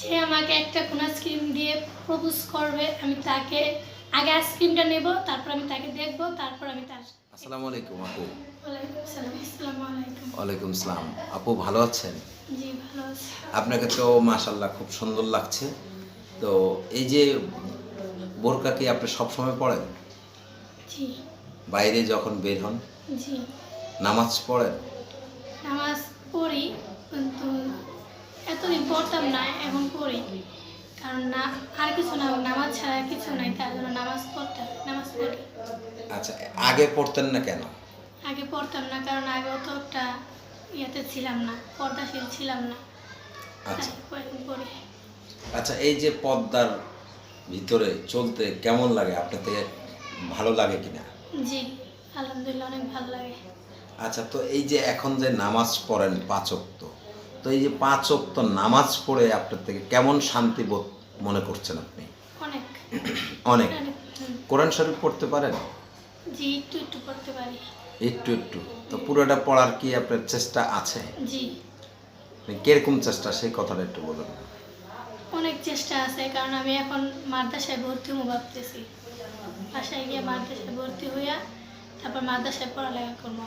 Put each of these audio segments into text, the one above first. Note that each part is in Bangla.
সে আমাকে একটা কোন আইসক্রিম দিয়ে প্রপোজ করবে আমি তাকে আগে আইসক্রিমটা নেব তারপর আমি তাকে দেখব তারপর আমি তার আসসালামু আলাইকুম আপু। ওয়ালাইকুম সালাম। আপু ভালো আছেন? জি ভালো আছি। আপনাকে তো মাশাল্লাহ খুব সুন্দর লাগছে। তো এই যে বোরকা কি আপনি সবসময় পড়েন জি। বাইরে যখন বের হন? জি। নামাজ পড়েন? নামাজ পড়ি কিন্তু এতদিন পড়তাম না এখন পড়ি। কারণ না আর কিছু না নামাজ ছাড়া কিছু নাই তার জন্য নামাজ পড়তাম নামাজ পড়ি। আচ্ছা আগে পড়তেন না কেন? আগে পড়তাম না কারণ আগে অতটা ইয়েতে ছিলাম না পর্দাশীল ছিলাম না। আচ্ছা। পড়ি আচ্ছা এই যে পদ্মার ভিতরে চলতে কেমন লাগে? আপনার থেকে ভালো লাগে কিনা? জি আলহামদুলিল্লাহ অনেক ভালো লাগে। আচ্ছা তো এই যে এখন যে নামাজ পড়েন পাঁচক্ত তো এই যে পাঁচক্ত নামাজ পড়ে আপনার থেকে কেমন শান্তি বোধ মনে করছেন আপনি? অনেক। অনেক। কোরআন শরীফ পড়তে পারেন? জি একটু একটু পড়তে পারি। একটু একটু। তো পুরোটা পড়ার কি আপনার চেষ্টা আছে? জি। মানে কীরকম চেষ্টা সেই কথাটা একটু বলুন। অনেক চেষ্টা আছে কারণ আমি এখন মাদ্রাসায় ভর্তি হব ভাবতেছি। বাসায় গিয়ে মাদ্রাসায় ভর্তি হইয়া তারপর মাদ্রাসায় পড়ালেখা করব।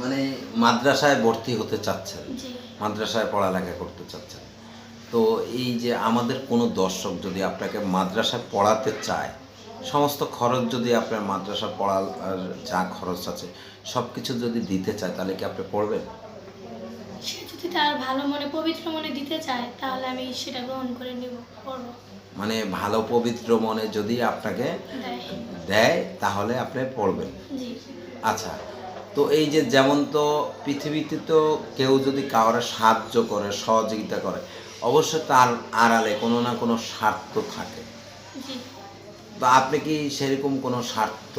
মানে মাদ্রাসায় ভর্তি হতে চাচ্ছেন। মাদ্রাসায় পড়ালেখা করতে চাচ্ছেন। তো এই যে আমাদের কোনো দর্শক যদি আপনাকে মাদ্রাসায় পড়াতে চায় সমস্ত খরচ যদি আপনার মাদ্রাসা পড়ার যা খরচ আছে সব কিছু যদি দিতে চায় তাহলে কি আপনি পড়বেন? সে যদি তার ভালো মনে পবিত্র মনে দিতে চায় তাহলে আমি সেটা গ্রহণ করে নিব পড়ব। মানে ভালো পবিত্র মনে যদি আপনাকে দেয়। দেয় তাহলে আপনি পড়বেন। আচ্ছা তো এই যে যেমন তো পৃথিবীতে তো কেউ যদি কাউরে সাহায্য করে সহযোগিতা করে অবশ্যই তার আড়ালে কোনো না কোনো স্বার্থ থাকে। তো আপনি কি সেরকম কোনো স্বার্থ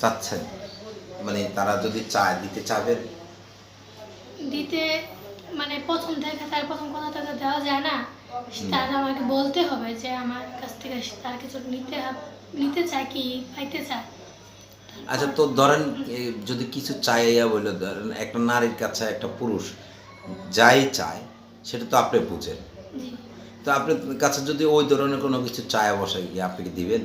চাচ্ছেন? মানে তারা যদি চায় দিতে চাবেন দিতে মানে প্রথম দেখা তার প্রথম কথা তো দেওয়া যায় না। তার আমাকে বলতে হবে যে আমার কাছ থেকে তার কিছু নিতে হব- নিতে চায় কি পাইতে চায়। আচ্ছা তো ধরেন যদি কিছু চাইয়া বলে ধরেন একটা নারীর কাছে একটা পুরুষ যাই চায় সেটা তো আপনি বুঝেন। তো আপনার কাছে যদি ওই ধরনের কোনো কিছু চায় বসে গিয়ে আপনি কি দিবেন?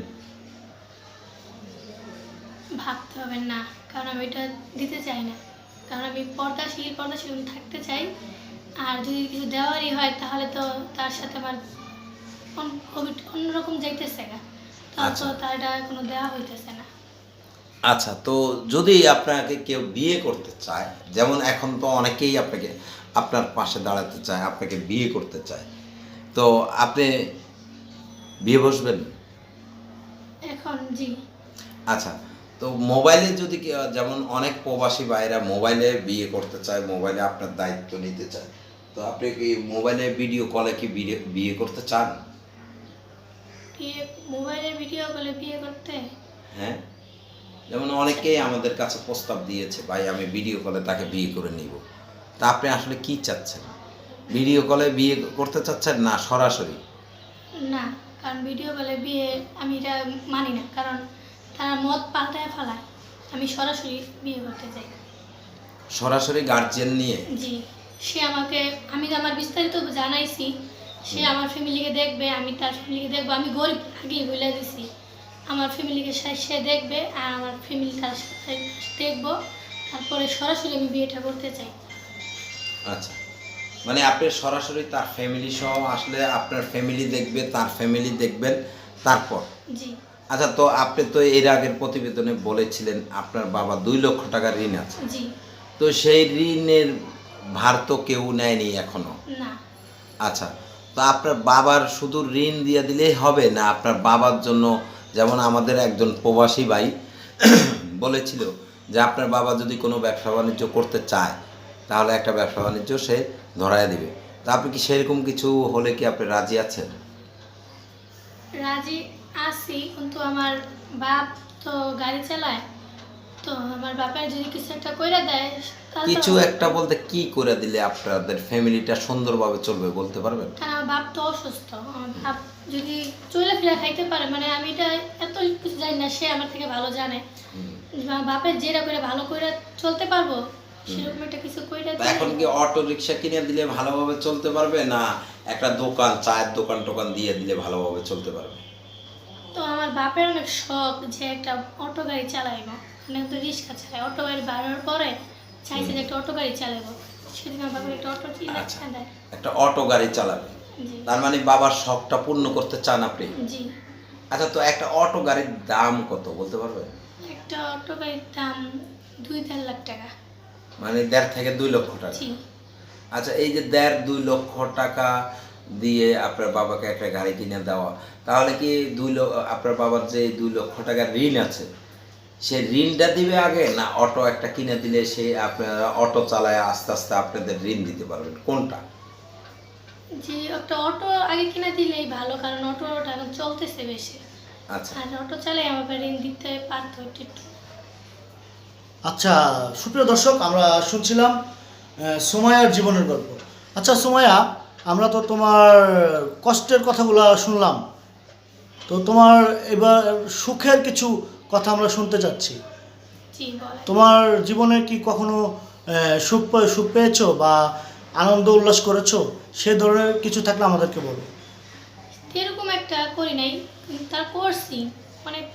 ভাবতে হবে না কারণ আমি এটা দিতে চাই না। কারণ আমি পর্দাশীল পর্দাশীল থাকতে চাই। আর যদি কিছু দেওয়ারই হয় তাহলে তো তার সাথে আমার অন্যরকম যাইতেছে না আচ্ছা। তো তার এটা কোনো দেওয়া হইতেছে না। আচ্ছা তো যদি আপনাকে কেউ বিয়ে করতে চায় যেমন এখন তো অনেকেই আপনাকে আপনার পাশে দাঁড়াতে চায় আপনাকে বিয়ে করতে চায় তো আপনি বিয়ে বসবেন? এখন জি। আচ্ছা তো মোবাইলে যদি যেমন অনেক প্রবাসী ভাইরা মোবাইলে বিয়ে করতে চায় মোবাইলে আপনার দায়িত্ব নিতে চায় তো আপনি কি মোবাইলে ভিডিও কলে কি বিয়ে বিয়ে করতে চান? মোবাইলে ভিডিও কলে বিয়ে করতে? হ্যাঁ। যেমন অনেকেই আমাদের কাছে প্রস্তাব দিয়েছে ভাই আমি ভিডিও কলে তাকে বিয়ে করে নিব। তা আপনি আসলে কি চাচ্ছেন? ভিডিও কলে বিয়ে করতে চাচ্ছেন না সরাসরি? না কারণ ভিডিও কলে বিয়ে আমি এটা মানি না কারণ তারা মত পাল্টায় ফেলায়। আমি সরাসরি বিয়ে করতে চাই। সরাসরি গার্জিয়ান নিয়ে? জি সে আমাকে আমি তো আমার বিস্তারিত জানাইছি সে আমার ফ্যামিলিকে দেখবে আমি তার ফ্যামিলিকে দেখব আমি গরিব আগেই বলে দিছি। আমার ফ্যামিলিকে সে দেখবে আর আমার ফ্যামিলি তার সাথে দেখব। তারপরে সরাসরি আমি বিয়েটা করতে চাই। আচ্ছা। মানে আপনি সরাসরি তার ফ্যামিলি সহ আসলে আপনার ফ্যামিলি দেখবে তার ফ্যামিলি দেখবেন তারপর? জি। আচ্ছা তো আপনি তো এর আগের প্রতিবেদনে বলেছিলেন আপনার বাবা দুই লক্ষ টাকা ঋণ আছে। জি। তো সেই ঋণের ভার তো কেউ নেয়নি এখনও? না। আচ্ছা। তো আপনার বাবার শুধু ঋণ দিয়ে দিলেই হবে না আপনার বাবার জন্য যেমন আমাদের একজন প্রবাসী ভাই বলেছিল যে আপনার বাবা যদি কোনো ব্যবসা বাণিজ্য করতে চায়, তাহলে একটা ব্যবসা বাণিজ্য সে ধরায় দিবে। তা আপনি কি সেরকম কিছু হলে কি আপনি রাজি আছেন? রাজি আছি, কিন্তু আমার বাপ তো গাড়ি চালায়, তো আমার বাপের যদি কিছু একটা কইরা দেয় কিছু একটা বলতে কি করে দিলে আপনাদের ফ্যামিলিটা সুন্দরভাবে চলবে বলতে পারবেন? কারণ আমার বাপ তো অসুস্থ। আমার বাপ যদি চলে ফিরে খাইতে পারে মানে আমি এটা এত কিছু জানি না সে আমার থেকে ভালো জানে। আমার বাপের যেটা করে ভালো করে চলতে পারব সেরকম একটা কিছু কইরা এখন কি অটো রিক্সা কিনে দিলে ভালোভাবে চলতে পারবে না একটা দোকান চায়ের দোকান টোকান দিয়ে দিলে ভালোভাবে চলতে পারবে? তো আমার বাপের অনেক শখ যে একটা অটো গাড়ি চালাইব। মানে তো রিক্সা চালাই অটো গাড়ি বাড়ানোর পরে চাইছে যে একটা অটো গাড়ি চালাবো। সেদিন আমার একটা অটো আচ্ছা। কিনে দেয় একটা অটো গাড়ি চালাবে। তার মানে বাবার শখটা পূর্ণ করতে চান আপনি? জি। আচ্ছা তো একটা অটো গাড়ির দাম কত বলতে পারবে? একটা অটো গাড়ির দাম দুই দেড় লাখ টাকা। মানে দেড় থেকে দুই লক্ষ টাকা। জি। আচ্ছা এই যে দেড় দুই লক্ষ টাকা দিয়ে আপনার বাবাকে একটা গাড়ি কিনে দেওয়া তাহলে কি দুই লক্ষ আপনার বাবার যে দুই লক্ষ টাকার ঋণ আছে সে ঋণটা দিবে আগে না অটো একটা কিনে দিলে সে আপনারা অটো চালায় আস্তে আস্তে আপনাদের ঋণ দিতে পারবেন কোনটা? যে একটা অটো আগে কিনে দিলেই ভালো কারণ অটোটা এখন চলতেছে বেশি। আচ্ছা। আর অটো চালাই আমাকে ঋণ দিতে পারতো একটু আচ্ছা সুপ্রিয় দর্শক আমরা শুনছিলাম সুমায়ার জীবনের গল্প। আচ্ছা সুমায়া আমরা তো তোমার কষ্টের কথাগুলো শুনলাম। তো তোমার এবার সুখের কিছু কথা আমরা শুনতে চাচ্ছি। তোমার জীবনে কি কখনো সুখ সুখ পেয়েছ বা আনন্দ উল্লাস করেছ? সে ধরনের কিছু থাকলে আমাদেরকে বলো। এরকম একটা করি নাই তার করছি অনেক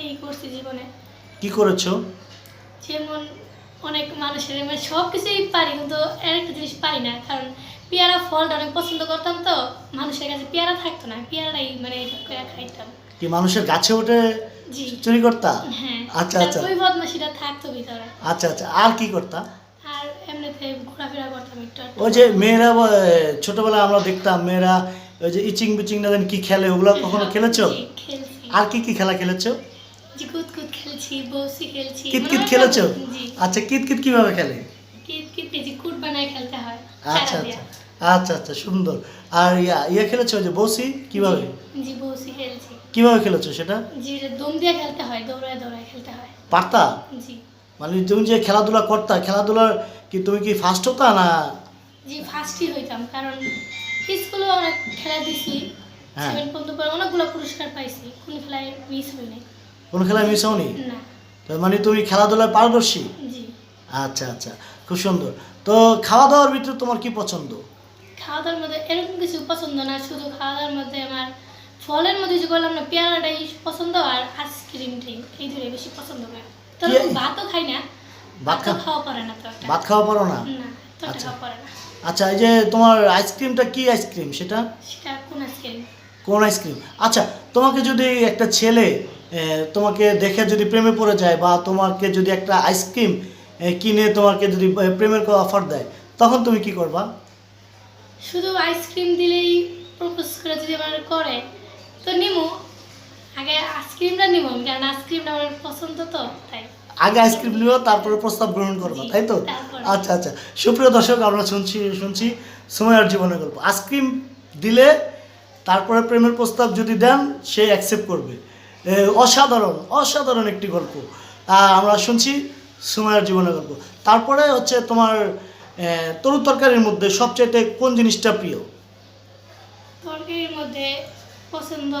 এই করছি জীবনে। কি করেছ? যেমন অনেক মানুষের মানে সব কিছুই পারি কিন্তু একটা জিনিস পারি না কারণ পেয়ারা ফলটা অনেক পছন্দ করতাম তো মানুষের কাছে পেয়ারা থাকতো না পেয়ারাই মানে খাইতাম। কি মানুষের গাছে জি চুরি করতা হ্যাঁ। আচ্ছা, আচ্ছা। ওই বদমাসিটা থাকতো ভিতরে। আচ্ছা আচ্ছা। আর কি করতা? আর এমনিতে ঘোরাফেরা করতাম একটু। ওই যে মেয়েরা আহ, ছোটবেলায় আমরা দেখতাম মেয়েরা ওই যে ইচিং বিচিং না কি খেলে ওগুলো কখনো খেলেছো? আর কি কি খেলা খেলেছো? কুতকুত খেলছি বসি খেলছি কিত মানে খেলেছো? আচ্ছা কিত কিত কীভাবে খেলে? কিত কিত এই যে কুট বানায় খেলতে হয় আচ্ছা আচ্ছা। আচ্ছা আচ্ছা সুন্দর। আর ইয়া ইয়ে খেলেছো যে বসি? কীভাবে? জি বসি খেলছি। কীভাবে খেলেছো সেটা? জি দম দিয়ে খেলতে হয় দৌড়ায় দৌড়ায় খেলতে হয়। পারতা? জি। মানে তুমি যে খেলাধুলা করতা খেলাধুলার কি তুমি কি ফার্স্ট হতা না? জি ফার্স্টই হইতাম কারণ স্কুলে অনেক খেলা দিছি হ্যাঁ। সেভেন পর্যন্ত পরে অনেকগুলো পুরস্কার পাইছি কোন খেলায় মিস হই নাই কোনো খেলায় মিস হওনি? না। মানে তুমি খেলাধুলায় পারদর্শী? জি। আচ্ছা আচ্ছা খুব সুন্দর। তো খাওয়া দাওয়ার ভিতরে তোমার কি পছন্দ? খাওয়া দাওয়ার মধ্যে এরকম কিছু পছন্দ না শুধু খাওয়া দাওয়ার মধ্যে আমার ফলের মধ্যে যে বললাম না পেয়ারাটাই পছন্দ আর আইসক্রিমটাই এই দুটোই বেশি পছন্দ করে। কি- ভাতও খাই না ভাত খাওয়া পড়ে না তো ভাত খাওয়া পারো না? না তো আচ্ছা। খাওয়া পড়ে না। আচ্ছা এই যে তোমার আইসক্রিমটা কি আইসক্রিম? সেটা? সেটা কোন আইসক্রিম? কোন আইসক্রিম? আচ্ছা তোমাকে যদি একটা ছেলে তোমাকে দেখে যদি প্রেমে পড়ে যায় বা তোমাকে যদি একটা আইসক্রিম কিনে তোমাকে যদি প্রেমের অফার দেয় তখন তুমি কি করবা? শুধু আইসক্রিম দিলেই প্রপোজ করে যদি আমার করে তো নিমু আগে আইসক্রিমটা নিমু কারণ আইসক্রিমটা আমার পছন্দ তো তাই। আগে আইসক্রিম নিও তারপরে প্রস্তাব গ্রহণ করবা তাই তো? আচ্ছা আচ্ছা। সুপ্রিয় দর্শক আমরা শুনছি শুনছি সময়ের জীবনের গল্প। আইসক্রিম দিলে তারপরে প্রেমের প্রস্তাব যদি দেন সে অ্যাকসেপ্ট করবে। অসাধারণ অসাধারণ একটি গল্প। আমরা শুনছি সময়ের জীবনের গল্প। তারপরে হচ্ছে তোমার তরু তরকারির মধ্যে সবচেয়ে কোন জিনিসটা প্রিয়? তরকারির মধ্যে পছন্দ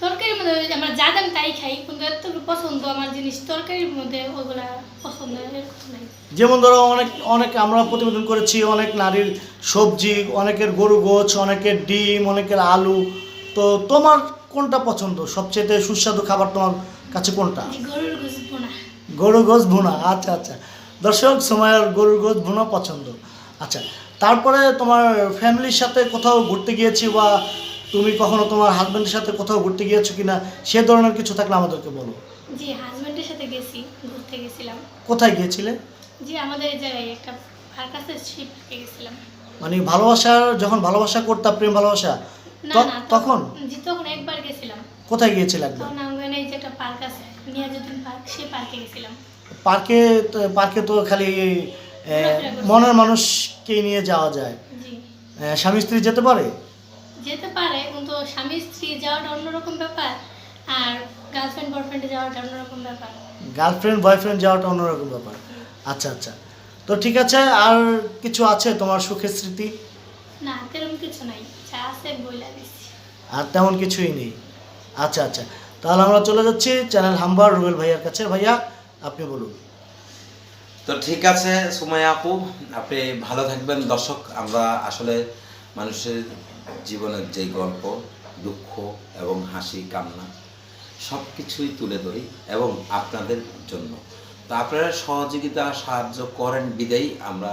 তরকারির মধ্যে আমরা যা দাম তাই খাই কিন্তু এত পছন্দ আমার জিনিস তরকারির মধ্যে ওগুলা পছন্দ যেমন ধরো অনেক অনেক আমরা প্রতিবেদন করেছি অনেক নারীর সবজি অনেকের গরু গোছ অনেকের ডিম অনেকের আলু। তো তোমার কোনটা পছন্দ? সবচেয়ে সুস্বাদু খাবার তোমার কাছে কোনটা? গরুর গোস বোনা গরু গোছ ভুনা আচ্ছা আচ্ছা। দর্শক সময়ের গরুর গোছ ভুনা পছন্দ। আচ্ছা তারপরে তোমার ফ্যামিলির সাথে কোথাও ঘুরতে গিয়েছি বা তুমি কখনো তোমার হাজব্যান্ডের সাথে কোথাও ঘুরতে গিয়েছো কিনা সে ধরনের কিছু থাকলে আমাদেরকে বলো। জি হাজব্যান্ডের সাথে গেছি ঘুরতে গেছিলাম। কোথায় গিয়েছিলে? জি আমাদের এই জায়গায় একটা আছে সেই পার্কে গেছিলাম। মানে ভালোবাসার যখন ভালোবাসা করতাম প্রেম ভালোবাসা না ত- না তখন? জি তখন একবার গেছিলাম। কোথায় গিয়েছিলে একবার? তখন আমাদের এই যে একটা পার্ক আছে নিয়াজুদ্দিন পার্ক সেই পার্কে গেছিলাম। পার্কে তো- পার্কে তো খালি। মনের মানুষকে নিয়ে যাওয়া যায়। স্বামী স্ত্রী যেতে পারে? যেতে পারে কিন্তু স্বামী স্ত্রী যাওয়াটা অন্যরকম ব্যাপার আর গার্লফ্রেন্ড বয়ফ্রেন্ডে যাওয়াটা অন্যরকম ব্যাপার। গার্লফ্রেন্ড বয়ফ্রেন্ড যাওয়াটা অন্যরকম ব্যাপার। আচ্ছা আচ্ছা। তো ঠিক আছে আর কিছু আছে তোমার সুখের স্মৃতি? না তেরকম কিছু নাই। যা আছে বইলা দিচ্ছি আর তেমন কিছুই নেই। আচ্ছা আচ্ছা। তাহলে আমরা চলে যাচ্ছি চ্যানেল হাম্বার রুবেল ভাইয়ার কাছে। ভাইয়া আপনি বলুন। তো ঠিক আছে, সুমাইয়া আপু, আপনি ভালো থাকবেন। দর্শক, আমরা আসলে মানুষের জীবনের যে গল্প, দুঃখ এবং হাসি, কান্না সব কিছুই তুলে ধরি এবং আপনাদের জন্য। তো আপনারা সহযোগিতা, সাহায্য করেন, বিদায়ী। আমরা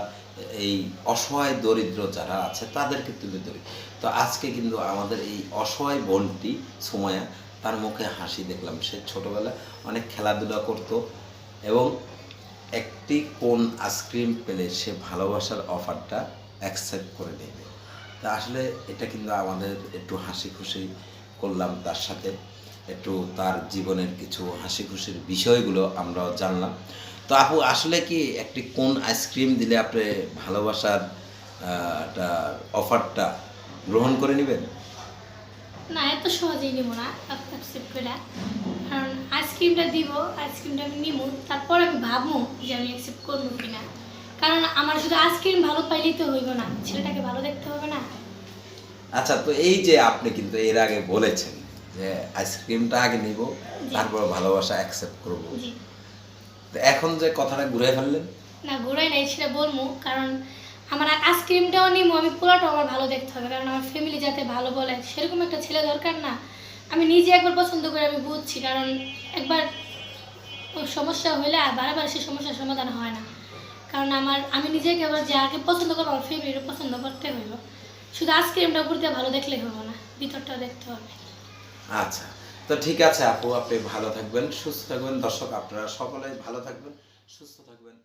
এই অসহায় দরিদ্র যারা আছে, তাদেরকে তুলে ধরি। তো আজকে কিন্তু আমাদের এই অসহায় বোনটি সুমায়া তার মুখে হাসি দেখলাম। সে ছোটবেলায় অনেক খেলাধুলা করতো এবং একটি কোন আইসক্রিম পেলে সে ভালোবাসার অফারটা অ্যাকসেপ্ট করে নেবে। তা আসলে এটা কিন্তু আমাদের একটু হাসি খুশি করলাম, তার সাথে একটু তার জীবনের কিছু হাসি খুশির বিষয়গুলো আমরাও জানলাম। তো আপু, আসলে কি একটি কোন আইসক্রিম দিলে আপনি ভালোবাসার অফারটা গ্রহণ করে নেবেন? না, এত সহজেই নিব না কারণ আইসক্রিমটা দিব আইসক্রিমটা আমি নিব তারপর আমি ভাববো যে আমি অ্যাকসেপ্ট করব কিনা। কারণ আমার শুধু আইসক্রিম ভালো পাইলেই তো হইব না ছেলেটাকে ভালো দেখতে হবে না। আচ্ছা তো এই যে আপনি কিন্তু এর আগে বলেছেন যে আইসক্রিমটা আগে নিব তারপর ভালোবাসা অ্যাকসেপ্ট করব। তো এখন যে কথাটা ঘুরে ফেললেন? না ঘুরাই নাই সেটা বলব কারণ আমার আইসক্রিমটাও নিবো আমি পোলাটাও আমার ভালো দেখতে হবে কারণ আমার ফ্যামিলি যাতে ভালো বলে সেরকম একটা ছেলে দরকার না। আমি নিজে একবার পছন্দ করে আমি বুঝছি, কারণ একবার সমস্যা হলে আর বারবার সেই সমস্যার সমাধান হয় না। কারণ আমার, আমি নিজেকে আবার যাকে পছন্দ করব, আমার ফ্যামিলিরও পছন্দ করতে হইব। শুধু আইসক্রিমটা উপর দিয়ে ভালো দেখলে হব না, ভিতরটাও দেখতে হবে। আচ্ছা তো ঠিক আছে আপু, আপনি ভালো থাকবেন, সুস্থ থাকবেন। দর্শক, আপনারা সকলে ভালো থাকবেন, সুস্থ থাকবেন।